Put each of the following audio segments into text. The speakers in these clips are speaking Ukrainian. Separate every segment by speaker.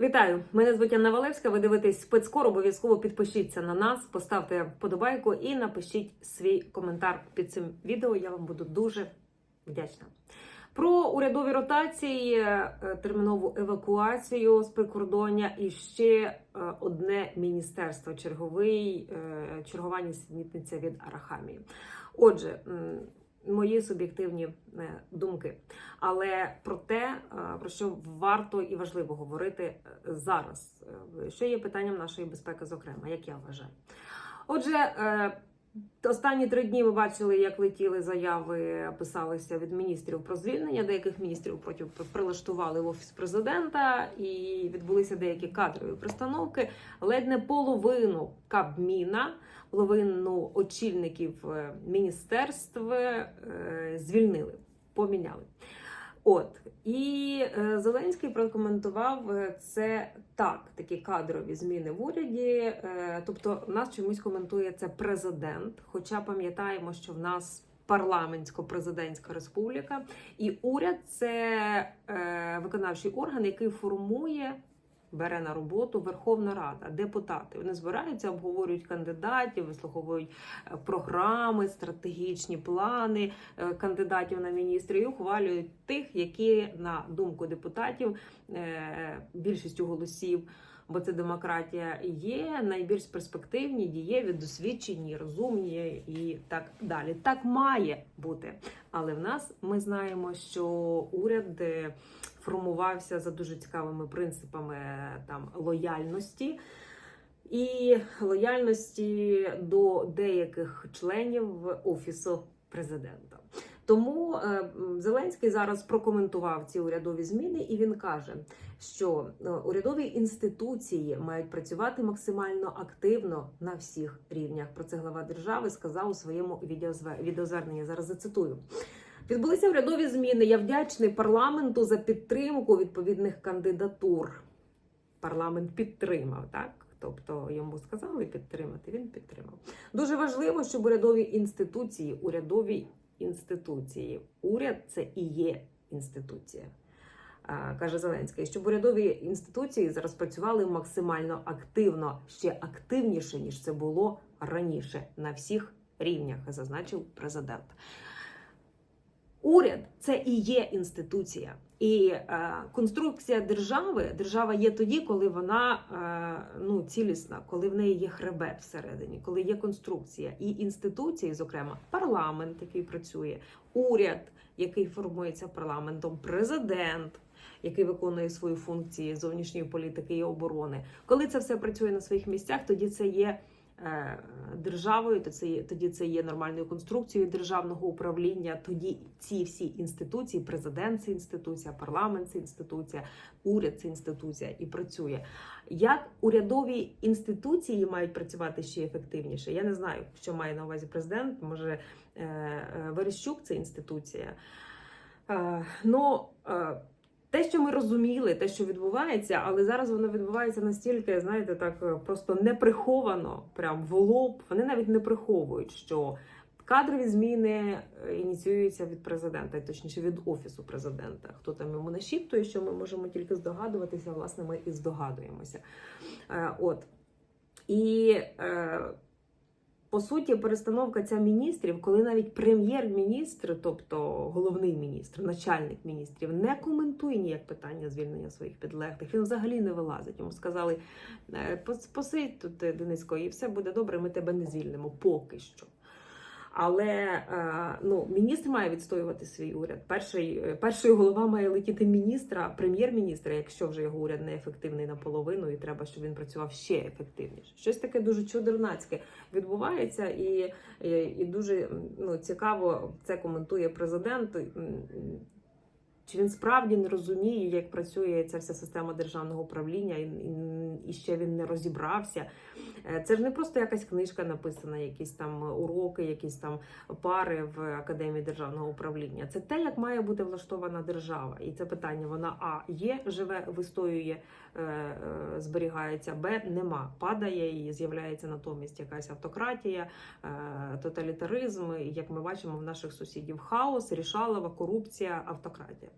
Speaker 1: Вітаю! Мене звуть Анна Валевська. Ви дивитесь спецкор. Обов'язково підпишіться на нас, поставте вподобайку і напишіть свій коментар під цим відео. Я вам буду дуже вдячна. Про урядові ротації, е, термінову евакуацію з прикордоння і ще е, одне міністерство черговий е, чергова нісенітниця від Арахамії. Отже, мої суб'єктивні е, думки. Але про те, е, про що варто і важливо говорити е, зараз, що є питанням нашої безпеки, зокрема, як я вважаю. Отже, останні три дні ми бачили, як летіли заяви, писалися від міністрів про звільнення. Деяких міністрів потім прилаштували в офіс президента, і відбулися деякі кадрові пристановки. Ледь не половину Кабміна, половину очільників е, міністерств е, звільнили, поміняли. От і е, Зеленський прокоментував це так, такі кадрові зміни в уряді. Тобто, нас чомусь коментує це президент. Хоча пам'ятаємо, що в нас парламентсько-президентська республіка, і уряд це виконавчий орган, який формує. Бере на роботу Верховна Рада, депутати. Вони збираються, обговорюють кандидатів, вислуховують е, програми, стратегічні плани е, кандидатів на міністри і ухвалюють тих, які на думку депутатів е, більшістю голосів, бо це демократія, є найбільш перспективні, дієві, досвідчені, розумні і так далі. Так має бути. Але в нас ми знаємо, що уряд формувався за дуже цікавими принципами там лояльності. І лояльності до деяких членів офісу президента. Тому е, Зеленський зараз прокоментував ці урядові зміни, і він каже, що е, урядові інституції мають працювати максимально активно на всіх рівнях. Про це глава держави сказав у своєму відеозве- відеозверненні. Зараз зацитую. Відбулися урядові зміни. Я вдячний парламенту за підтримку відповідних кандидатур. Парламент підтримав, так? Тобто йому сказали підтримати, він підтримав. Дуже важливо, щоб урядові інституції, урядові інституції, уряд це і є інституція. Каже Зеленський, щоб урядові інституції зараз працювали максимально активно, ще активніше ніж це було раніше на всіх рівнях, зазначив президент. Уряд це і є інституція, і е, конструкція держави. Держава є тоді, коли вона е, ну цілісна, коли в неї є хребет всередині, коли є конструкція і інституції, зокрема парламент, який працює, уряд, який формується парламентом, президент. Який виконує свої функції зовнішньої політики і оборони, коли це все працює на своїх місцях, тоді це є державою, то це тоді це є нормальною конструкцією державного управління. Тоді ці всі інституції, президент це інституція, парламент це інституція, уряд це інституція і працює. Як урядові інституції мають працювати ще ефективніше? Я не знаю, що має на увазі президент. Може е, е, Верещук це інституція. Е, ну, е, те, що ми розуміли, те, що відбувається, але зараз воно відбувається настільки, знаєте, так е, просто неприховано, прям в лоб. Вони навіть не приховують, що кадрові зміни е, ініціюються від президента, точніше від офісу президента. Хто там йому нашіптує, що ми можемо тільки здогадуватися, власне, ми і здогадуємося. Е, От. І по суті, перестановка ця міністрів, коли навіть прем'єр-міністр, тобто головний міністр, начальник міністрів, не коментує ніяк питання звільнення своїх підлеглих. Він взагалі не вилазить. Йому сказали: «Е, «Пос- посидь тут, е, Дениско, і все буде добре. Ми тебе не звільнимо поки що. Але е, ну, міністр має відстоювати свій уряд. Перший, е, перший голова має летіти міністра, прем'єр-міністра, якщо вже його уряд не ефективний наполовину, і треба, щоб він працював ще ефективніше. Щось таке дуже чудернацьке відбувається, і, і, і дуже ну, цікаво це коментує президент. Чи він справді не розуміє, як працює ця вся система державного управління, і, і, ще він не розібрався. Е, Це ж не просто якась книжка написана, якісь там уроки, якісь там пари в академії державного управління. Це те, як має бути влаштована держава. І це питання вона а є, живе, вистоює, е, е, зберігається, б нема, падає і з'являється натомість якась автократія, тоталітаризм. Як ми бачимо в наших сусідів, хаос, рішалова, корупція, автократія.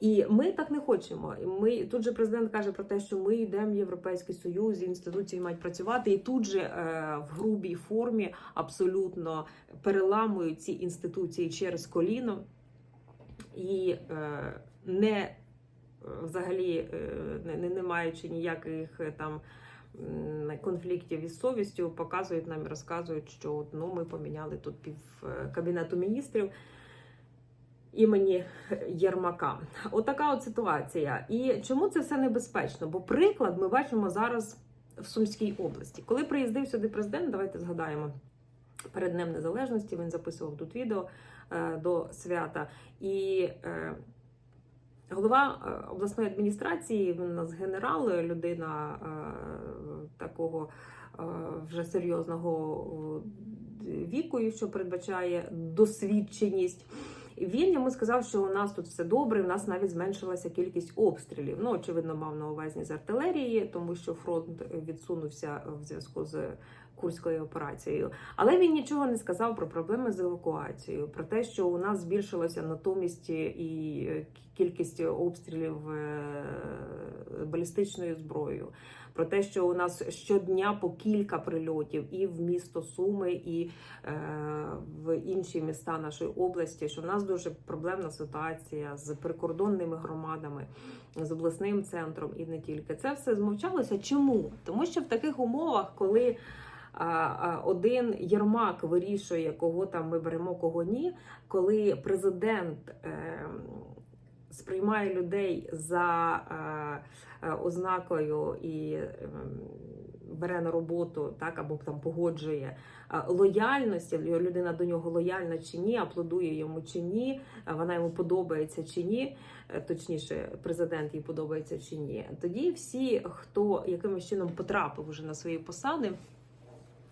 Speaker 1: І ми так не хочемо. Ми тут же президент каже про те, що ми йдемо в Європейський Союз, інституції мають працювати, і тут же е, в грубій формі абсолютно переламують ці інституції через коліно. І е, не е, взагалі е, не, не, маючи ніяких е, там конфліктів із совістю, показують нам і розказують, що ну, ми поміняли тут пів е, кабінету міністрів імені Єрмака. Отака от ситуація. І чому це все небезпечно? Бо приклад ми бачимо зараз в Сумській області. Коли приїздив сюди президент, давайте згадаємо. Перед Днем Незалежності він записував тут відео е, до свята. І е, голова е, обласної адміністрації, він у нас генерал, людина е, такого е, вже серйозного е, віку, що передбачає досвідченість. Він йому сказав, що у нас тут все добре, у нас навіть зменшилася кількість обстрілів. Ну, очевидно, мав на увазі з артилерії, тому що фронт відсунувся в зв'язку з курською операцією. Але він нічого не сказав про проблеми з евакуацією, про те, що у нас збільшилася натомість і кількість обстрілів е, балістичною зброєю. Про те, що у нас щодня по кілька прильотів і в місто Суми, і е, в інші міста нашої області, що в нас дуже проблемна ситуація з прикордонними громадами, з обласним центром і не тільки це все змовчалося. Чому? Тому що в таких умовах, коли а, а, один Єрмак вирішує, кого там ми беремо, кого ні, коли президент. Сприймає людей за е, е, ознакою і е, бере на роботу, так або там погоджує е, лояльності. Людина до нього лояльна чи ні, аплодує йому чи ні, вона йому подобається чи ні. Точніше, президент їй подобається чи ні. Тоді всі, хто якимось чином потрапив уже на свої посади.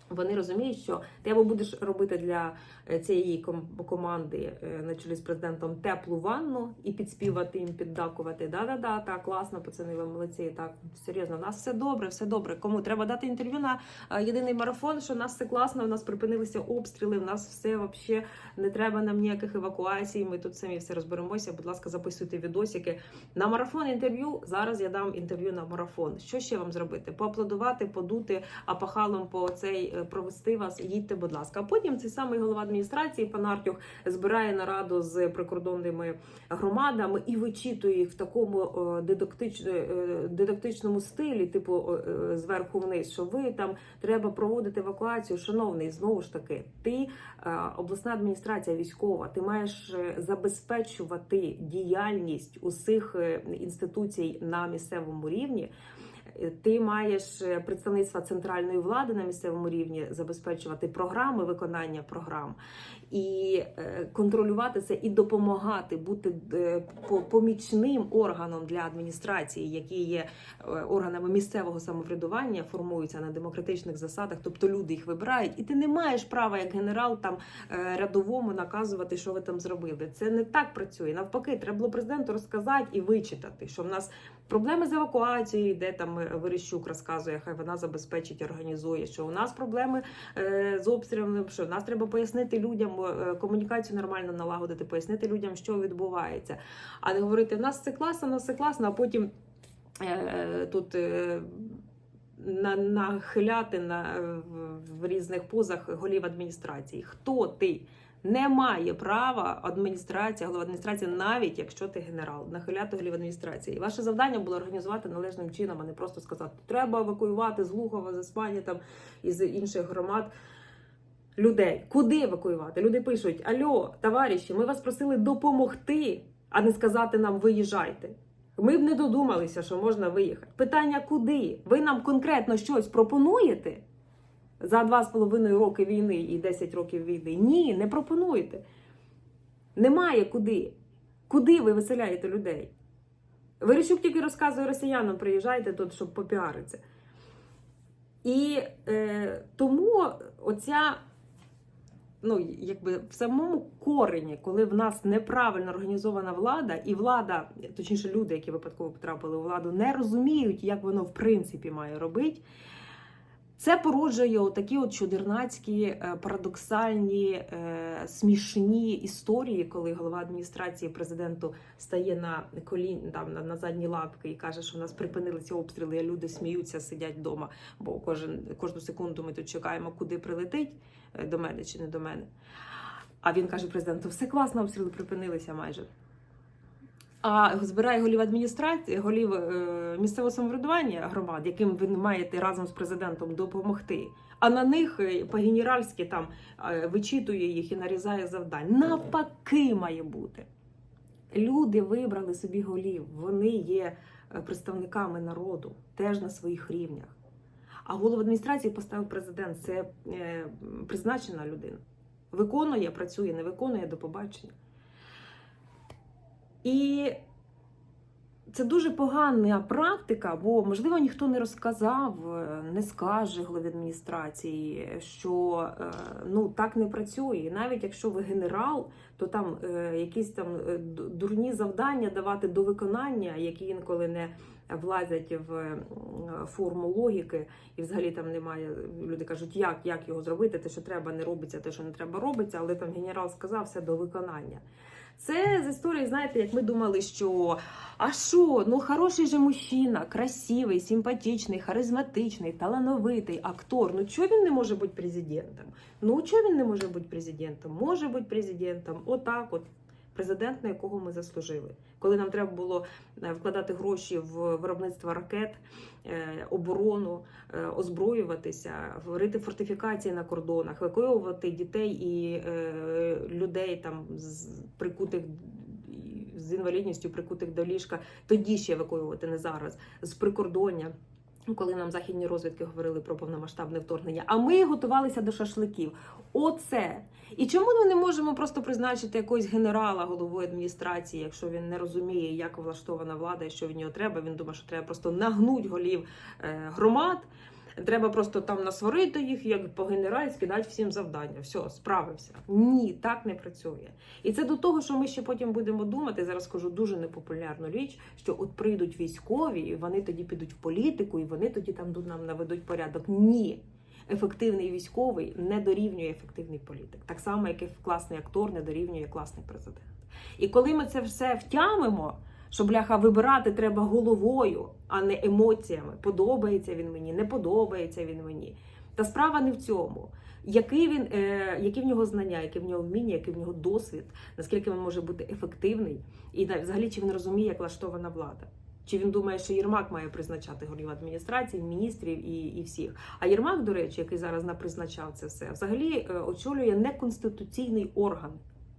Speaker 1: Вони розуміють, що ти або будеш робити для е, цієї ком- команди е, на чолі з президентом теплу ванну і підспівати їм, піддакувати. Да-да-да, так, класно, пацани, ви молодці. Так, серйозно, у нас все добре, все добре. Кому треба дати інтерв'ю на е, єдиний марафон, що у нас все класно, у нас припинилися обстріли, у нас все вообще не треба нам ніяких евакуацій. Ми тут самі все розберемося. Будь ласка, записуйте відосики на марафон інтерв'ю. Зараз я дам інтерв'ю на марафон. Що ще вам зробити? Поаплодувати, подути, а пахалом по цей провести вас. Їдьте, будь ласка. А потім цей самий голова адміністрації пан Артюх збирає нараду з прикордонними громадами і вичитує їх в такому е, дидактич, е, дидактичному стилі, типу е, зверху вниз, що ви там треба проводити евакуацію. Шановний, знову ж таки, ти е, обласна адміністрація військова, ти маєш е, забезпечувати діяльність усіх е, інституцій на місцевому рівні. Ти маєш е, представництва центральної влади на місцевому рівні забезпечувати програми виконання програм і е, контролювати це і допомагати бути е, помічним органом для адміністрації, які є органами місцевого самоврядування, формуються на демократичних засадах, тобто люди їх вибирають, і ти не маєш права як генерал там рядовому наказувати, що ви там зробили. Це не так працює. Навпаки, треба було президенту розказати і вичитати, що в нас проблеми з евакуацією, де там е, Верещук розказує, хай вона забезпечить, організує, що у нас проблеми е, з обстрілами, що в нас треба пояснити людям е, комунікацію нормально налагодити, пояснити людям, що відбувається, а не говорити, в нас все класно, у нас все класно, а потім тут. На, нахиляти на, в різних позах голів адміністрації. Хто ти? Не має права адміністрація, голова адміністрації, навіть якщо ти генерал, нахиляти голів адміністрації. Ваше завдання було організувати належним чином, а не просто сказати, треба евакуювати з Глухова, з Іспанії там і з інших громад. Людей, куди евакуювати? Люди пишуть: Альо, товариші, ми вас просили допомогти, а не сказати нам виїжджайте. Ми б не додумалися, що можна виїхати. Питання куди? Ви нам конкретно щось пропонуєте за два з половиною роки війни і 10 років війни? Ні, не пропонуєте. Немає куди. Куди ви виселяєте людей? Верещук тільки розказує росіянам, приїжджайте тут, щоб попіаритися. І е, тому оця ну, якби в самому корені, коли в нас неправильно організована влада, і влада, точніше, люди, які випадково потрапили у владу, не розуміють, як воно в принципі має робити. Це породжує отакі от чудернацькі, е, парадоксальні, е, смішні історії, коли голова адміністрації президенту стає на колін там на, на задні лапки і каже, що в нас припинилися обстріли, а люди сміються, сидять вдома, бо кожен кожну секунду ми тут чекаємо, куди прилетить е, до мене чи не до мене. А він каже президенту: все класно, обстріли припинилися майже. А збирає голів адміністрації, голів е, місцевого самоврядування громад, яким ви маєте разом з президентом допомогти. А на них е, по-генеральськи там е, вичитує їх і нарізає завдань. Навпаки, має бути. Люди вибрали собі голів, вони є представниками народу, теж на своїх рівнях. А голову адміністрації поставив президент. Це призначена людина. Виконує, працює, не виконує до побачення. І це дуже погана практика, бо можливо ніхто не розказав, е, не скаже голові адміністрації, що е, ну так не працює. І навіть якщо ви генерал, то там е, якісь там дурні завдання давати до виконання, які інколи не влазять в форму логіки, і взагалі там немає. Люди кажуть, як, як його зробити, те, що треба, не робиться, те, що не треба, робиться, але там генерал сказав все до виконання. Це з історії, знаєте, як ми думали, що а що, ну хороший же мужчина, красивий, симпатичний, харизматичний, талановитий актор. Ну чого він не може бути президентом? Ну чого він не може бути президентом? Може бути президентом. Отак, от президент, на якого ми заслужили. Коли нам треба було е, вкладати гроші в виробництво ракет, е, оборону, е, озброюватися, варити фортифікації на кордонах, евакуювати дітей і людей там з прикутих з інвалідністю, прикутих до ліжка, тоді ще евакуювати, не зараз, з прикордоння. Коли нам західні розвідки говорили про повномасштабне вторгнення, а ми готувалися до шашликів. Оце. І чому ми не можемо просто призначити якогось генерала головою адміністрації, якщо він не розуміє, як влаштована влада і що від нього треба? Він думає, що треба просто нагнуть голів е, громад. Треба просто там насварити їх, як по-генеральськи дати всім завдання. Все, справився. Ні, так не працює. І це до того, що ми ще потім будемо думати. Зараз скажу дуже непопулярну річ, що от прийдуть військові, і вони тоді підуть в політику, і вони тоді там нам наведуть порядок. Ні. Ефективний військовий не дорівнює ефективний політик. Так само, як і класний актор не дорівнює класний президент. І коли ми це все втямимо, що бляха вибирати треба головою, а не емоціями. Подобається він мені, не подобається він мені. Та справа не в цьому. Який він, е, які в нього знання, які в нього вміння, який в нього досвід, наскільки він може бути ефективний, і взагалі чи він розуміє, як влаштована влада. Чи він думає, що Єрмак має призначати голів адміністрації, міністрів і, і всіх? А Єрмак, до речі, який зараз напризначав це все, взагалі е, очолює неконституційний орган,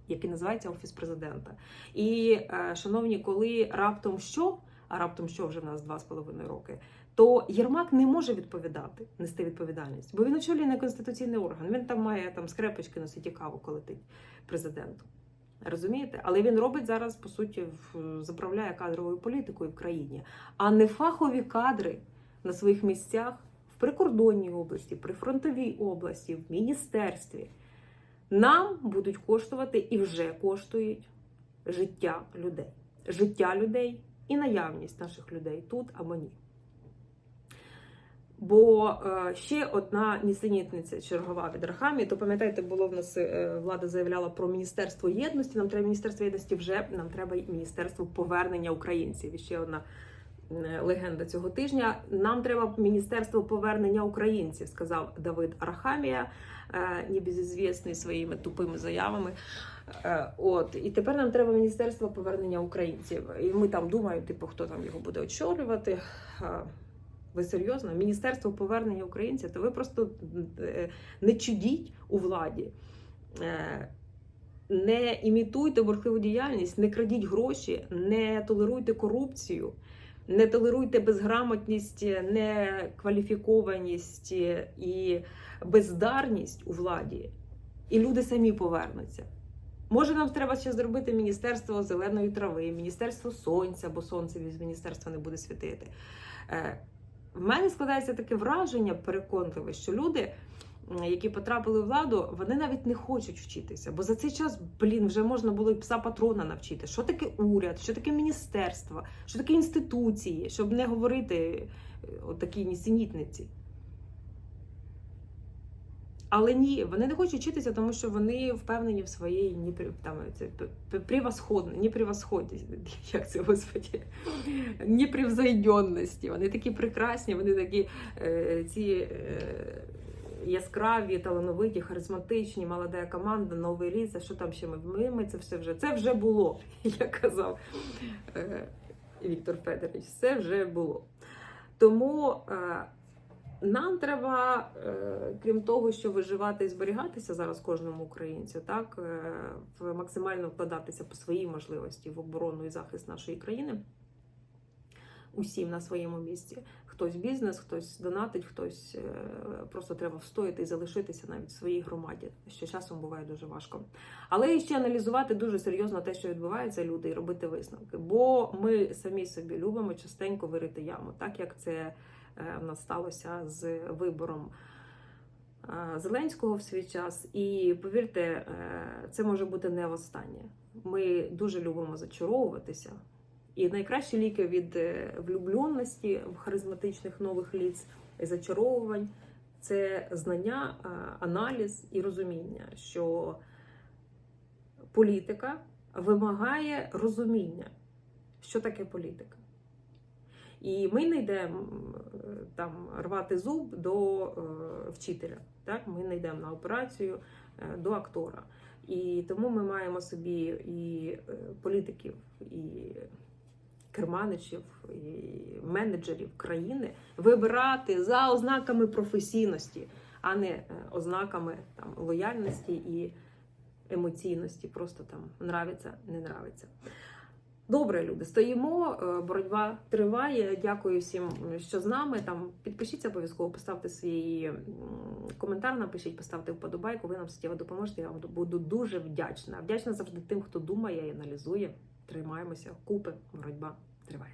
Speaker 1: який називається Офіс президента. І, е, шановні, коли раптом що, а раптом що вже в нас два з половиною роки, то Єрмак не може відповідати, нести відповідальність, бо він очолює неконституційний орган. Він там має там скрепочки носить і каву колотить президенту. Розумієте? Але він робить зараз, по суті, заправляє кадровою політикою в країні, а не фахові кадри на своїх місцях в прикордонній області, прифронтовій області, в міністерстві. Нам будуть коштувати і вже коштують життя людей. Життя людей і наявність наших людей тут або ні. Бо е, ще одна нісенітниця чергова від Рахамі, то пам'ятаєте, було в нас е, влада заявляла про міністерство єдності. Нам треба міністерство єдності вже нам треба міністерство повернення українців. І ще одна е, легенда цього тижня. Нам треба міністерство повернення українців, сказав Давид Арахамія, небезізвісний своїми тупими заявами. От і тепер нам треба міністерство повернення українців. І ми там думаємо, типу, хто там його буде очолювати. Е, Ви серйозно? Міністерство повернення українців, то ви просто е, не чудіть у владі. Е, Не імітуйте бурхливу діяльність, не крадіть гроші, не толеруйте корупцію, не толеруйте безграмотність, некваліфікованість і бездарність у владі, і люди самі повернуться. Може, нам треба ще зробити Міністерство зеленої трави, Міністерство сонця, бо сонце від міністерства не буде світити. Е, В мене складається таке враження переконливе, що люди, які потрапили в владу, вони навіть не хочуть вчитися. Бо за цей час, блін, вже можна було і пса патрона навчити. Що таке уряд, що таке міністерство, що таке інституції, щоб не говорити о такій нісенітниці. Але ні, вони не хочуть вчитися, тому що вони впевнені в своїй непри- там, це, п- п- превосходно, як це господі, непревзойденності. Вони такі прекрасні, вони такі е, ці е, яскраві, талановиті, харизматичні, молода команда, новий рід, а що там ще ми? Ми, ми це все вже це вже було, як казав е, Віктор Федорович. Це вже було. Тому. Е, нам треба, е, крім того, що виживати і зберігатися зараз кожному українцю, так е, максимально вкладатися по своїй можливості в оборону і захист нашої країни. Усім на своєму місці. Хтось бізнес, хтось донатить, хтось е, просто треба встояти і залишитися навіть в своїй громаді, що часом буває дуже важко. Але і ще аналізувати дуже серйозно те, що відбувається, люди, і робити висновки. Бо ми самі собі любимо частенько вирити яму, так як це в нас сталося з вибором е, Зеленського в свій час. І повірте, е, це може бути не востаннє. Ми дуже любимо зачаровуватися. І найкращі ліки від е, влюбленості в харизматичних нових ліц і зачаровувань це знання, е, аналіз і розуміння, що політика вимагає розуміння, що таке політика. І ми не йдемо е, там рвати зуб до е, вчителя. Так? Ми не йдемо на операцію е, до актора. І тому ми маємо собі і політиків, і керманичів, і менеджерів країни вибирати за ознаками професійності, а не ознаками там, лояльності і емоційності. Просто там нравиться, не нравиться. Добре, люди, стоїмо, е, боротьба триває. Дякую всім, що з нами. Там підпишіться обов'язково, поставте свій коментар, напишіть, поставте вподобайку. Ви нам суттєво допоможете. Я вам буду дуже вдячна. Вдячна завжди тим, хто думає і аналізує. Тримаємося, купи, боротьба триває.